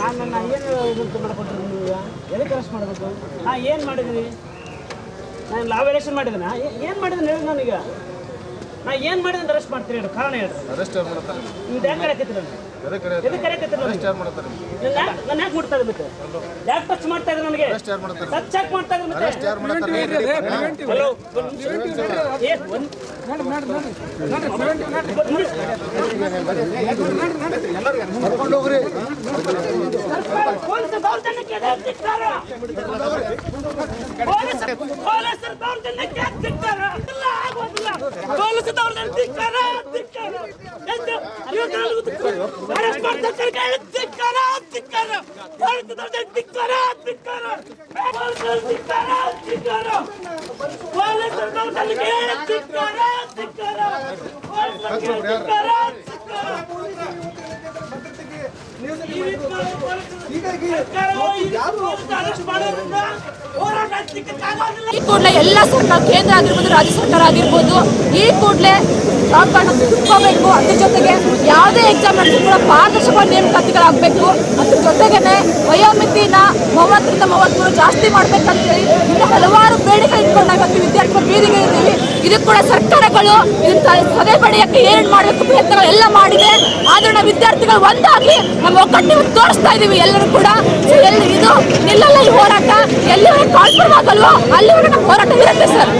ನಾನು ನನ್ನ ಏನು ಇದು ಮಾಡ್ಕೊಟ್ರಿ ನೀವು ಎದಕ್ಕೆ ಅರೆಸ್ಟ್ ಮಾಡಬೇಕು ನಾ ಏನು ಮಾಡಿದ್ರಿ ನಾನು ಲಾವ್ ಎಲೆಕ್ಷನ್ ಮಾಡಿದನ ಏನು ಮಾಡಿದ್ದೀನಿ ಹೇಳಿ ನನಗೆ ನಾ ಏನು ಮಾಡಿದ್ರೆ ಅರೆಸ್ಟ್ ಮಾಡ್ತೀರಿ ಹೇಳಿ. ಕಾರಣ ಹೇಳಿ. ಅರೆಸ್ಟ್ ಮಾಡ್ತಾರೆ? ನೀವು ಯಾಕೆ ಕರೆಕತ್ತೀರಿ ಟಚ್ ಮಾಡ್ತಾ ಇದ್ರಿ ನನಗೆ? ಟಚ್ ಯಾಕೆ ಮಾಡ್ತಾ ಇದ್ರಿ police ದೌರ್ಜನ್ಯಕ್ಕೆ ಎದುರು ಧಿಕ್ಕಾರ. ಪೊಲೀಸ್ ಪೊಲೀಸರ ದೌರ್ಜನ್ಯಕ್ಕೆ ಧಿಕ್ಕಾರ. ಇಲ್ಲ, ಆಗೋದಿಲ್ಲ. ಪೊಲೀಸ್ ದೌರ್ಜನ್ಯ ಧಿಕ್ಕಾರ, ಧಿಕ್ಕಾರ. ಎಂದು ಇವತ್ತು ಅರೆಸ್ಟ್ ಮಾಡ್ತಕ್ಕಂಥ ಧಿಕ್ಕಾರ, ಧಿಕ್ಕಾರ. ಪೊಲೀಸ್ ದೌರ್ಜನ್ಯ ಧಿಕ್ಕಾರ, ಧಿಕ್ಕಾರ. ಪೊಲೀಸರ ಧಿಕ್ಕಾರ, ಧಿಕ್ಕಾರ. ಪೊಲೀಸರ ದೌರ್ಜನ್ಯಕ್ಕೆ ಧಿಕ್ಕಾರ, ಧಿಕ್ಕಾರ. ಪೊಲೀಸರ ಧಿಕ್ಕಾರ, ಧಿಕ್ಕಾರ. ಈ ಕೂಡಲೇ ಎಲ್ಲ ಸರ್ಕಾರ, ಕೇಂದ್ರ ಆಗಿರ್ಬೋದು, ರಾಜ್ಯ ಸರ್ಕಾರ ಆಗಿರ್ಬೋದು, ಈ ಕೂಡಲೇ ಲಾಕ್ಡೌನ್ ತುಂಬಬೇಕು. ಅದ್ರ ಜೊತೆಗೆ ಯಾವುದೇ ಎಕ್ಸಾಮ್ ನಡೆಸಿದ್ರು ಕೂಡ ಪಾರದರ್ಶಕ ನೇಮಕಾತಿಗಳಾಗಬೇಕು. ಅದ್ರ ಜೊತೆಗೇನೆ ವಯೋಮಿತಿನ ಮೂವತ್ತರಿಂದ ಮೂವತ್ತ್ಮೂರು ಜಾಸ್ತಿ ಮಾಡ್ಬೇಕಂತ ಹೇಳಿ ಇನ್ನು ಹಲವಾರು ಬೇಡಿಕೆ ಇಟ್ಕೊಂಡು ನಾವು ಇವತ್ತು ವಿದ್ಯಾರ್ಥಿಗಳು ಬೀದಿಗೆ ಇದ್ದೀವಿ ಇದಕ್ಕೆ ಕೂಡ ಸರ್ಕಾರಗಳು ಸದೆ ಪಡೆಯಕ್ಕೆ ಏನೇನು ಮಾಡಬೇಕು ಪ್ರಯತ್ನಗಳೆಲ್ಲ ಮಾಡಿದೆ. ಆದ್ರೂ ನಾವು ವಿದ್ಯಾರ್ಥಿಗಳು ಒಂದಾಗಿ ನಮ್ಮ ಒಗ್ಗಟ್ಟು ತೋರಿಸ್ತಾ ಇದೀವಿ ಎಲ್ಲರೂ ಕೂಡ. ಇದು ನಿಲ್ಲಲ್ಲ ಈ ಹೋರಾಟ? ಎಲ್ಲಿವರೆಗೆ ಕಾನ್ಫರ್ಮ್ ಆಗಲ್ವೋ ಅಲ್ಲಿವರೆಗೆ ನಮ್ಮ ಹೋರಾಟ ಇರುತ್ತೆ ಸರ್.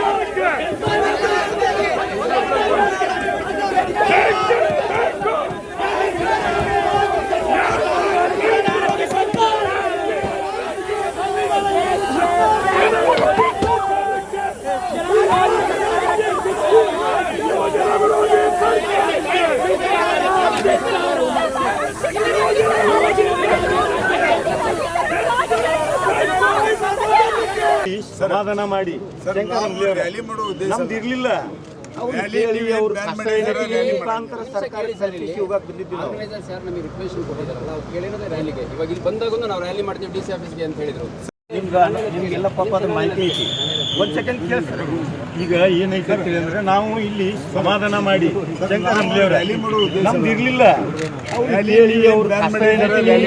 ಸಮಾಧಾನ ಮಾಡಿ ರ್ಯಾಲಿ ಮಾಡೋ ಉದ್ದೇಶ ನಮ್ದು ಇರ್ಲಿಲ್ಲ ಅವ್ರು ರ್ಯಾಲಿ ಕೇಳಿ ನೀವು ಅವ್ರ ಬ್ಯಾನ್ ಕಷ್ಟ ಮಾಡಿದ್ದೀರ, ಏನೈತಿ, ರ್ಯಾಲಿ ಈ ಮಾಡಿ. ಮುಖಾಂತರ ಸರ್ಕಾರಿ ಸರ್ವಿಸ್ ಹೋಗಕ್ ಬಂದಿದ್ವಿ ನಾವು ಆರ್ಗನೈಸರ್ ಸರ್ ನಮಗೆ ರಿಕ್ವೆಸ್ಟ್ ಕೊಟ್ಟಿದ್ದಾರಲ್ಲ ಅವ್ರು ಕೇಳಿರೋದೇ ರ್ಯಾಲಿಗೆ ಇವಾಗ ಇಲ್ಲಿ ಬಂದಾಗೂ ನಾವು ರ್ಯಾಲಿ ಮಾಡ್ತೀವಿ ಡಿ ಸಿ ಮಾಡಿ. ಅಂತ ಹೇಳಿದ್ರು. ನಿಮ್ಗ ನಿಮ್ಗೆಲ್ಲ ಪಾಪ ಮಾಹಿತಿ ಐತಿ. ಒಂದ್ ಸೆಕೆಂಡ್ ಕೇಳಿಸ್ತಾರೆ ಈಗ ಏನೈತಿ ಅಂತ ಅಂದ್ರೆ ನಾವು ಇಲ್ಲಿ ಸಮಾಧಾನ ಮಾಡಿ ನಮ್ದು ಇರ್ಲಿಲ್ಲ.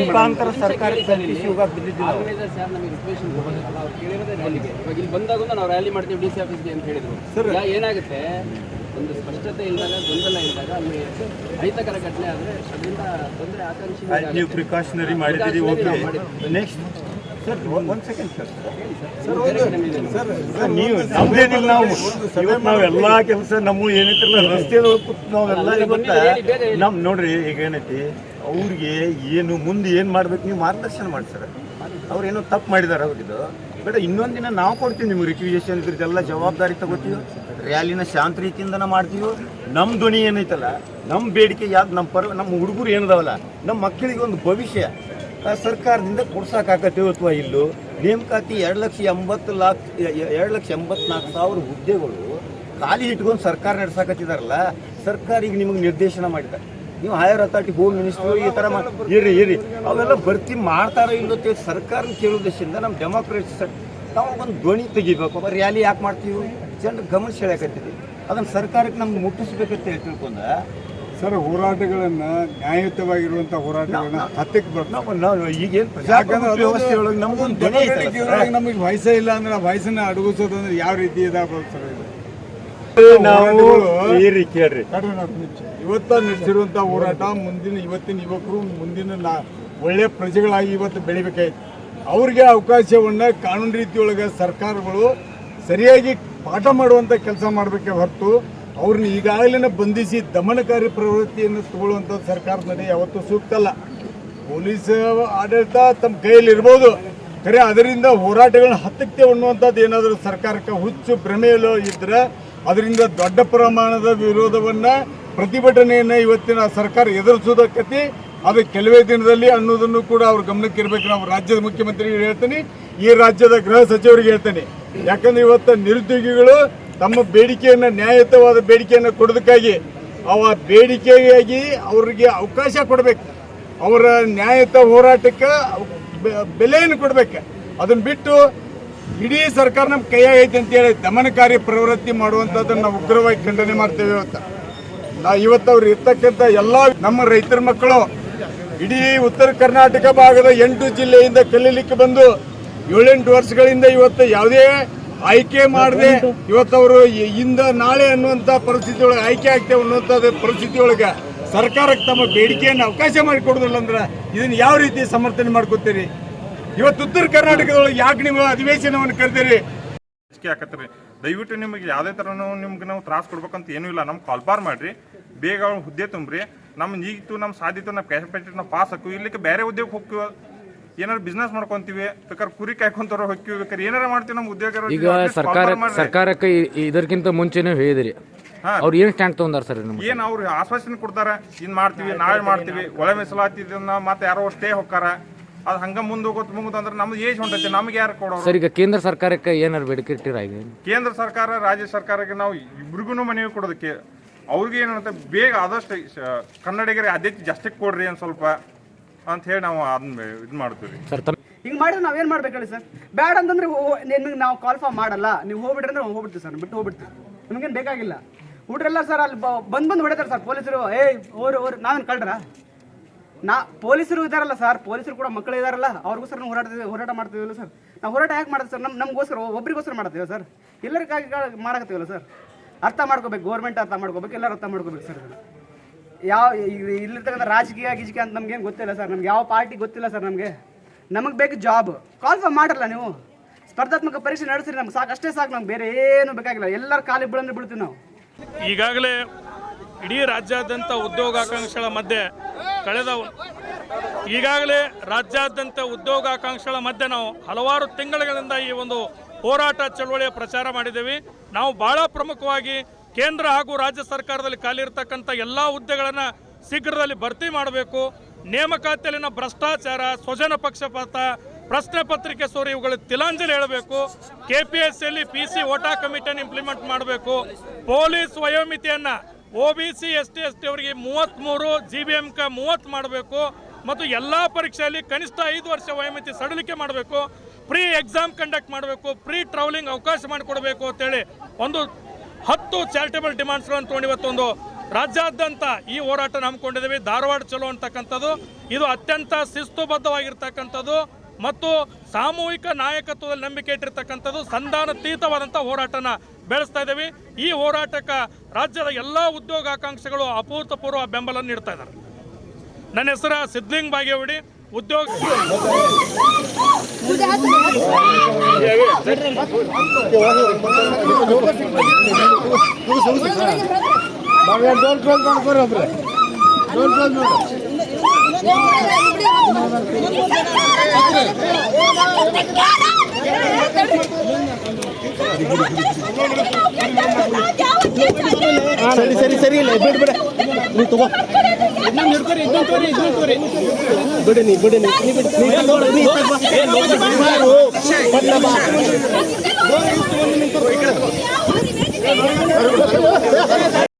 ಮುಖಾಂತರ ಸರ್ ಇವಾಗ ಇಲ್ಲಿ ಬಂದಾಗೂ ನಾವು ರ್ಯಾಲಿ ಮಾಡ್ತೀವಿ ಡಿ ಸಿ ಆಫೀಸ್ಗೆ ಅಂತ ಹೇಳಿದ್ರು. ಈಗ ಏನಾಗುತ್ತೆ? ಒಂದು ಸ್ಪಷ್ಟತೆ ಇಲ್ಲದಾಗ ಗೊಂದಲ ಇದ್ದಾಗ ಅಲ್ಲಿ ಅಹಿತಕರ ಘಟನೆ ಆದ್ರೆ ಅದರಿಂದ ತೊಂದರೆ ಆಕಾಂಕ್ಷಿ ನೀವು ಪ್ರಿಕಾಷನರಿ ಮಾಡಿದ್ದೀರಿ ಓಕೆ ನೆಕ್ಸ್ಟ್ ನೀವು ನಮ್ದೇನಿಲ್ಲ ನಾವು ಇವತ್ತು ನಾವೆಲ್ಲ ಕೆಲಸ ನಮ್ಮ ಏನೈತಿಲ್ಲ ಕೂತ್ ನಾವೆಲ್ಲ ಇವತ್ತು ನಮ್ ನೋಡ್ರಿ ಈಗ ಏನೈತಿ ಅವ್ರಿಗೆ ಏನು ಮುಂದೆ ಏನ್ ಮಾಡ್ಬೇಕು ನೀವು ಮಾರ್ಗದರ್ಶನ ಮಾಡ್ತಾರೆ ಸರ್ ಅವ್ರು ಏನೋ ತಪ್ಪು ಮಾಡಿದಾರೆ ಅವ್ರಿಗಿದು ಬೇಡ ಇನ್ನೊಂದು ದಿನ ನಾವು ಕೊಡ್ತೀವಿ ನಿಮ್ಗೆ ರಿಕ್ವಿಜೇಷನ್ ಇದ್ರದ್ದೆಲ್ಲ ಜವಾಬ್ದಾರಿ ತಗೋತೀವಿ. ರ್ಯಾಲಿನ ಶಾಂತ ರೀತಿಯಿಂದನ ಮಾಡ್ತೀವಿ. ನಮ್ಮ ಧ್ವನಿ ಏನೈತಲ್ಲ ನಮ್ಮ ಬೇಡಿಕೆ ಯಾವ್ದು ನಮ್ಮ ಪರ ನಮ್ಮ ಹುಡುಗರು ಏನದಾವಲ್ಲ ನಮ್ಮ ಮಕ್ಕಳಿಗೆ ಒಂದು ಭವಿಷ್ಯ. ಸರ್ಕಾರದಿಂದ ಕೊಡ್ಸೋಕ್ಕಾಗತ್ತೆ ಅಥವಾ ಇಲ್ಲೋ. ನೇಮಕಾತಿ ಎರಡು ಲಕ್ಷ ಎಂಬತ್ತು ಲಾಕ್ ಎರಡು ಲಕ್ಷ ಎಂಬತ್ನಾಲ್ಕು ಸಾವಿರ ಹುದ್ದೆಗಳು ಖಾಲಿ ಇಟ್ಕೊಂಡು ಸರ್ಕಾರ ನಡೆಸಕತ್ತಿದಾರಲ್ಲ ಸರ್ಕಾರ ಈಗ ನಿಮಗೆ ನಿರ್ದೇಶನ ಮಾಡಿದ. ನೀವು ಹೈಯರ್ ಅಥಾರಿಟಿ ಹೋಮ್ ಮಿನಿಸ್ಟ್ರು ಈ ಥರ ಇರಿ ಇರಿ ಅವೆಲ್ಲ ಭರ್ತಿ ಮಾಡ್ತಾರ ಇಲ್ಲೋ ಅಂತ ಸರ್ಕಾರ ಕೇಳೋದಿಂದ ನಮ್ಮ ಡೆಮೋಕ್ರಸಿ ನಾವು ಒಂದು ಧ್ವನಿ ತೆಗಿಬೇಕು. ರ್ಯಾಲಿ ಯಾಕೆ ಮಾಡ್ತೀವಿ? ಜನರು ಗಮನ ಸೆಳೆಯಕತ್ತೀವಿ ಅದನ್ನು ಸರ್ಕಾರಕ್ಕೆ ನಮ್ಗೆ ಮುಟ್ಟಿಸ್ಬೇಕಂತ ತಿಳ್ಕೊಂಡ ಸರ್ ಹೋರಾಟಗಳನ್ನ ನ್ಯಾಯಯುತವಾಗಿರುವಂಥ ಹೋರಾಟಗಳನ್ನ ಹತ್ತಕ್ಕೆ ಬರ್ತಾರೆ ನಾವು ನಾವು ಈಗೇನು ಪ್ರಜಾಪ್ರಭುತ್ವ ವ್ಯವಸ್ಥೆ ಒಳಗೆ ನಮಗೊಂದು ಧ್ವನಿ ಐತಲ್ಲ ಸರ್? ನಮಗೆ ವಯಸ್ಸ ಇಲ್ಲ ಅಂದ್ರೆ ವಯಸ್ಸನ್ನ ಅಡಗಿಸೋದು ಅಂದ್ರೆ ಯಾವ ರೀತಿ ಇದಾಗ್ಬೋದು ಸರ್ ಇದು ನಾವು ಈ ರೀತಿ ಇವತ್ತ ಹೋರಾಟ ಮುಂದಿನ ಇವತ್ತಿನ ಯುವಕರು ಮುಂದಿನ ನಾ ಒಳ್ಳೆ ಪ್ರಜೆಗಳಾಗಿ ಇವತ್ತು ಬೆಳಿಬೇಕಾಯ್ತು ಅವ್ರಿಗೆ ಅವಕಾಶವನ್ನ ಕಾನೂನು ರೀತಿಯೊಳಗೆ ಸರ್ಕಾರಗಳು ಸರಿಯಾಗಿ ಪಾಠ ಮಾಡುವಂತ ಕೆಲಸ ಮಾಡಬೇಕೆ ಹೊರತು ಅವ್ರನ್ನ ಈಗಾಗಲೇ ಬಂಧಿಸಿ ದಮನಕಾರಿ ಪ್ರವೃತ್ತಿಯನ್ನು ತಗೊಳ್ಳುವಂಥ ಸರ್ಕಾರದ ನಡೆ ಯಾವತ್ತೂ ಸೂಕ್ತ ಅಲ್ಲ. ಪೊಲೀಸ್, ಆಡಳಿತ ತಮ್ಮ ಕೈಯಲ್ಲಿ ಇರ್ಬೋದು. ಖರೆ ಅದರಿಂದ ಹೋರಾಟಗಳನ್ನ ಹತ್ತಕ್ಕೆ ಅನ್ನುವಂಥದ್ದು ಏನಾದರೂ ಸರ್ಕಾರಕ್ಕೆ ಹುಚ್ಚು ಭ್ರಮೆಯಲ್ಲೋ ಇದ್ರೆ ಅದರಿಂದ ದೊಡ್ಡ ಪ್ರಮಾಣದ ವಿರೋಧವನ್ನು ಪ್ರತಿಭಟನೆಯನ್ನ ಇವತ್ತಿನ ಸರ್ಕಾರ ಎದುರಿಸೋದಕ್ಕತಿ ಅದು ಕೆಲವೇ ದಿನದಲ್ಲಿ ಅನ್ನೋದನ್ನು ಕೂಡ ಅವ್ರ ಗಮನಕ್ಕೆ ಇರಬೇಕು ನಾವು ರಾಜ್ಯದ ಮುಖ್ಯಮಂತ್ರಿಗೆ ಹೇಳ್ತೀನಿ. ಈ ರಾಜ್ಯದ ಗೃಹ ಸಚಿವರಿಗೆ ಹೇಳ್ತೀನಿ. ಯಾಕಂದ್ರೆ ಇವತ್ತು ನಿರುದ್ಯೋಗಿಗಳು ತಮ್ಮ ಬೇಡಿಕೆಯನ್ನು, ನ್ಯಾಯಯುತವಾದ ಬೇಡಿಕೆಯನ್ನು ಕೊಡೋದಕ್ಕಾಗಿ ಅವ ಬೇಡಿಕೆಗಾಗಿ ಅವರಿಗೆ ಅವಕಾಶ ಕೊಡಬೇಕು. ಅವರ ನ್ಯಾಯಯುತ ಹೋರಾಟಕ್ಕೆ ಬೆಲೆಯನ್ನು ಕೊಡಬೇಕು. ಅದನ್ನು ಬಿಟ್ಟು ಇಡೀ ಸರ್ಕಾರ ನಮ್ಮ ಕೈಯಾಗೈತೆ ಅಂತೇಳಿ ದಮನಕಾರಿ ಪ್ರವೃತ್ತಿ ಮಾಡುವಂಥದ್ದನ್ನು ನಾವು ಉಗ್ರವಾಗಿ ಖಂಡನೆ ಮಾಡ್ತೇವೆ ಅಂತ ನಾ ಇವತ್ತು ಅವ್ರು ಇರ್ತಕ್ಕಂಥ ಎಲ್ಲ ನಮ್ಮ ರೈತರ ಮಕ್ಕಳು ಇಡೀ ಉತ್ತರ ಕರ್ನಾಟಕ ಭಾಗದ ಎಂಟು ಜಿಲ್ಲೆಯಿಂದ ಕಲೀಲಿಕ್ಕೆ ಬಂದು ಏಳೆಂಟು ವರ್ಷಗಳಿಂದ ಇವತ್ತು ಯಾವುದೇ ಆಯ್ಕೆ ಮಾಡದೆ ಇವತ್ತವರು ಇಂದ ನಾಳೆ ಅನ್ನುವಂಥ ಪರಿಸ್ಥಿತಿ ಒಳಗೆ ಆಯ್ಕೆ ಆಗ್ತೇವೆ ಅನ್ನುವಂಥದ್ದು ಪರಿಸ್ಥಿತಿ ಒಳಗೆ ಸರ್ಕಾರಕ್ಕೆ ತಮ್ಮ ಬೇಡಿಕೆಯನ್ನು ಅವಕಾಶ ಮಾಡಿಕೊಡೋದಿಲ್ಲ ಅಂದ್ರೆ ಇದನ್ನ ಯಾವ ರೀತಿ ಸಮರ್ಥನೆ ಮಾಡ್ಕೋತೀರಿ? ಇವತ್ತು ಉತ್ತರ ಕರ್ನಾಟಕದೊಳಗೆ ಯಾಕೆ ನೀವು ಅಧಿವೇಶನವನ್ನು ಕರೆದಿರಿ? ಆಕತ್ರಿ. ದಯವಿಟ್ಟು ನಿಮಗೆ ಯಾವುದೇ ಥರ ನಿಮ್ಗೆ ನಾವು ತ್ರಾಸ ಕೊಡ್ಬೇಕಂತ ಏನೂ ಇಲ್ಲ. ನಮ್ಗೆ ಕಾಲ್ಪಾರ್ ಮಾಡ್ರಿ. ಬೇಗ ಹುದ್ದೆ ತುಂಬ್ರಿ. ನಮ್ಮ ಈಗಿತ್ತು ನಮ್ಮ ಸಾಧ್ಯತೆ ನಮ್ಮ ಕ್ಯಾಶ್ ನಾವು ಪಾಸ್ ಹಾಕು. ಇಲ್ಲಿಕ್ಕೆ ಬೇರೆ ಉದ್ಯೋಗಕ್ಕೆ ಹೋಗ್ತೀವಿ? ಏನಾರು ಬಿಸ್ನೆಸ್ ಮಾಡ್ಕೊಂತೀವಿ ಬೇಕಾದ್ರೆ ಕುರಿ ಕಾಯ್ಕೊಂತಾರ ಹೋಗ್ತೀವಿ ಬೇಕಾದ್ರೆ ಏನಾರ ಮಾಡ್ತೀವಿ ನಮ್ಮ ಉದ್ಯೋಗ ಈಗ ಸರ್ಕಾರ ಸರ್ಕಾರಕ್ಕೆ ಇದಕ್ಕಿಂತ ಮುಂಚೆನೇ ಹೇಳಿದ್ರಿ. ಅವ್ರು ಏನ್ ಸ್ಟ್ಯಾಂಡ್ ತಗೊಂಡಾರ ಸರ್ ಏನ್ ಅವ್ರು ಆಶ್ವಾಸನೆ ಕೊಡ್ತಾರೆ ಇನ್ ಮಾಡ್ತೀವಿ ನಾಳೆ ಮಾಡ್ತೀವಿ ಒಳ ಮೀಸಲಾತಿದನ್ನ ಮತ್ತೆ ಯಾರೋ ಸ್ಟೇ ಹೋಗ್ತಾರ ಅದು ಹಂಗ ಮುಂದೆ ಹೋಗೋದು ಮುಗಿದು ಅಂದ್ರೆ ನಮ್ದು ಏಜ್ ಹೊಂಟೈತಿ ನಮ್ಗೆ ಯಾರು ಕೊಡೋರು? ಸರ್ ಈಗ ಕೇಂದ್ರ ಸರ್ಕಾರಕ್ಕೆ ಏನಾರು ಬೇಡಿಕೆ ಇಟ್ಟಿರಾಗಿ ಕೇಂದ್ರ ಸರ್ಕಾರ ರಾಜ್ಯ ಸರ್ಕಾರಕ್ಕೆ ನಾವು ಇಬ್ರಿಗೂ ಮನವಿ ಕೊಡೋದಕ್ಕೆ ಅವ್ರಿಗೆ ಏನಂತ ಬೇಗ ಆದಷ್ಟು ಕನ್ನಡಿಗರಿಗೆ ಆದ್ಯತೆ ಜಾಸ್ತಿ ಕೊಡ್ರಿ ಒಂದು ಸ್ವಲ್ಪ. ಅಂತ ಹೇಳಿ ನಾವು ಅದನ್ನ ಇದು ಮಾಡ್ತೀವಿ ಸರ್ ತಮ್ಮ ಹಿಂಗೆ ಮಾಡಿದ್ರೆ ನಾವೇನು ಮಾಡ್ಬೇಕು ಹೇಳಿ ಸರ್? ಬ್ಯಾಡ ಅಂತಂದ್ರೆ ನಿಮ್ಗೆ ನಾವು ಕಾಲ್ ಫಾರ್ಮ್ ಮಾಡಲ್ಲ. ನೀವು ಹೋಗ್ಬಿಟ್ರೆ ಅಂದ್ರೆ ಹೋಗ್ಬಿಡ್ತೀವಿ ಸರ್ ಬಿಟ್ಟು ಹೋಗ್ಬಿಡ್ತೀವಿ. ನಿಮ್ಗೇನು ಬೇಕಾಗಿಲ್ಲ. ಹುಡ್ರೆಲ್ಲ ಸರ್ ಅಲ್ಲಿ ಬ- ಬಂದ್ ಬಂದು ಹೊಡಿತಾರೆ ಸರ್ ಪೊಲೀಸರು. ಏ ಓರ್ ಓರ್ ನಾವೇನು ಕಳ್ರ? ನಾ ಪೊಲೀಸರು ಇದಾರಲ್ಲ ಸರ್ ಪೊಲೀಸರು ಕೂಡ ಮಕ್ಕಳು ಇದಾರಲ್ಲ ಅವ್ರಿಗೋಸ್ಕರ ನಾವು ಹೋರಾಟ ಹೋರಾಟ ಮಾಡ್ತೀವಲ್ಲ ಸರ್. ನಾವು ಹೋರಾಟ ಯಾಕೆ ಮಾಡ್ತೀವಿ ಸರ್? ನಮ್ ನಮಗೋಸ್ಕರ ಒಬ್ರಿಗೋಸ್ಕರ ಮಾಡ್ತೀವಿ ಸರ್? ಎಲ್ಲರಿಗಾಗಿ ಮಾಡಕತ್ತೀವಲ್ಲ ಸರ್? ಅರ್ಥ ಮಾಡ್ಕೋಬೇಕು ಗೌರ್ಮೆಂಟ್ ಅರ್ಥ ಮಾಡ್ಕೋಬೇಕು ಎಲ್ಲರೂ ಅರ್ಥ ಮಾಡ್ಕೋಬೇಕು ಸರ್. ಯಾವ ಇಲ್ಲಿ- ಇಲ್ಲಿರ್ತಕ್ಕಂಥ ರಾಜಕೀಯ, ಗೀಜಕೀಯ ಅಂತ ನಮ್ಗೇನು ಗೊತ್ತಿಲ್ಲ ಸರ್. ನಮ್ಗೆ ಯಾವ ಪಾರ್ಟಿ ಗೊತ್ತಿಲ್ಲ ಸರ್ ನಮಗೆ. ನಮಗೆ ಬೇಕು ಜಾಬ್ ಕಾಲ್ಫಾರ್ಮ್ ಮಾಡಲ್ಲ ನೀವು. ಸ್ಪರ್ಧಾತ್ಮಕ ಪರೀಕ್ಷೆ ನಡೆಸಿರಿ ನಮ್ಗೆ ಸಾಕು, ಅಷ್ಟೇ ಸಾಕು ನಮ್ಗೆ. ಬೇರೆ ಏನು ಬೇಕಾಗಿಲ್ಲ. ಎಲ್ಲರ ಖಾಲಿ ಬಿಡಂದ್ರೆ ಬಿಡ್ತೀವಿ ನಾವು. ಈಗಾಗಲೇ ಇಡೀ ರಾಜ್ಯಾದ್ಯಂತ ಉದ್ಯೋಗಾಕಾಂಕ್ಷೆಗಳ ಮಧ್ಯೆ ಕಳೆದ ಈಗಾಗಲೇ ರಾಜ್ಯಾದ್ಯಂತ ಉದ್ಯೋಗಾಕಾಂಕ್ಷೆಗಳ ಮಧ್ಯೆ ನಾವು ಹಲವಾರು ತಿಂಗಳುಗಳಿಂದ ಈ ಒಂದು ಹೋರಾಟ ಚಳವಳಿಯ ಪ್ರಚಾರ ಮಾಡಿದ್ದೇವೆ. ನಾವು ಬಹಳ ಪ್ರಮುಖವಾಗಿ ಕೇಂದ್ರ ಹಾಗೂ ರಾಜ್ಯ ಸರ್ಕಾರದಲ್ಲಿ ಖಾಲಿ ಇರತಕ್ಕಂಥ ಎಲ್ಲ ಹುದ್ದೆಗಳನ್ನು ಶೀಘ್ರದಲ್ಲಿ ಭರ್ತಿ ಮಾಡಬೇಕು. ನೇಮಕಾತಿಯಲ್ಲಿನ ಭ್ರಷ್ಟಾಚಾರ, ಸ್ವಜನ ಪಕ್ಷಪಾತ, ಪ್ರಶ್ನೆ ಪತ್ರಿಕೆ ಸೋರಿ ಇವುಗಳ ತಿಲಾಂಜಲಿ ಹೇಳಬೇಕು. ಕೆ ಪಿ ಎಸ್ ಸಿಯಲ್ಲಿ ಪಿ ಸಿ ಓಟಾ ಕಮಿಟಿಯನ್ನು ಇಂಪ್ಲಿಮೆಂಟ್ ಮಾಡಬೇಕು. Police ವಯೋಮಿತಿಯನ್ನು O B C, S T S T ಅವರಿಗೆ ಮೂವತ್ತ್ಮೂರು ಜಿ ಬಿ ಎಂ ಕ ಮೂವತ್ತು ಮಾಡಬೇಕು. ಮತ್ತು ಎಲ್ಲ ಪರೀಕ್ಷೆಯಲ್ಲಿ ಕನಿಷ್ಠ ಐದು ವರ್ಷ ವಯೋಮಿತಿ ಸಡಿಲಿಕೆ ಮಾಡಬೇಕು. ಪ್ರೀ ಎಕ್ಸಾಮ್ ಕಂಡಕ್ಟ್ ಮಾಡಬೇಕು. ಪ್ರೀ ಟ್ರಾವೆಲಿಂಗ್ ಅವಕಾಶ ಮಾಡಿಕೊಡಬೇಕು ಅಂತೇಳಿ ಒಂದು ಹತ್ತು ಚಾರಿಟೇಬಲ್ ಡಿಮಾಂಡ್ಸ್ಗಳನ್ನು ತೊಗೊಂಡು ಇವತ್ತೊಂದು ರಾಜ್ಯಾದ್ಯಂತ ಈ ಹೋರಾಟ ಹಮ್ಮಿಕೊಂಡಿದ್ದೀವಿ. ಧಾರವಾಡ ಚಲೋ ಅಂತಕ್ಕಂಥದ್ದು. ಇದು ಅತ್ಯಂತ ಶಿಸ್ತುಬದ್ಧವಾಗಿರ್ತಕ್ಕಂಥದ್ದು ಮತ್ತು ಸಾಮೂಹಿಕ ನಾಯಕತ್ವದಲ್ಲಿ ನಂಬಿಕೆ ಇಟ್ಟಿರ್ತಕ್ಕಂಥದ್ದು. ಸಂಧಾನತೀತವಾದಂಥ ಹೋರಾಟನ ಬೆಳೆಸ್ತಾ ಇದ್ದೀವಿ. ಈ ಹೋರಾಟಕ್ಕೆ ರಾಜ್ಯದ ಎಲ್ಲ ಉದ್ಯೋಗಾಕಾಂಕ್ಷಿಗಳು ಅಪೂರ್ತಪೂರ್ವ ಬೆಂಬಲ ನೀಡ್ತಾ ಇದ್ದಾರೆ. ನನ್ನ ಹೆಸರು ಸಿದ್ಲಿಂಗ್ ಬಾಗೇವಾಡಿ. ಉದ್ಯೋಗ ಸರಿ ಸರಿ ಸರಿ ಇಲ್ಲ ಬಿಡ್ಬಿಡ ನೀವು ತಗೋ. ಯಾರೇ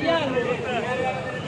Yeah.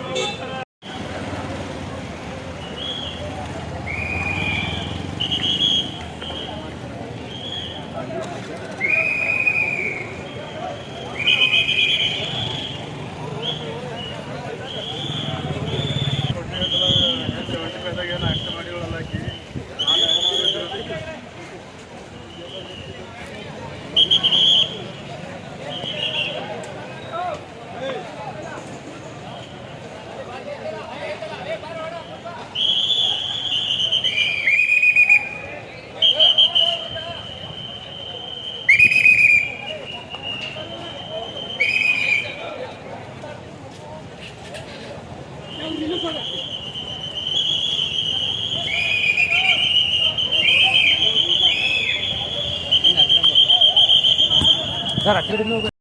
ಸರ್ ಆ ಕಡೆ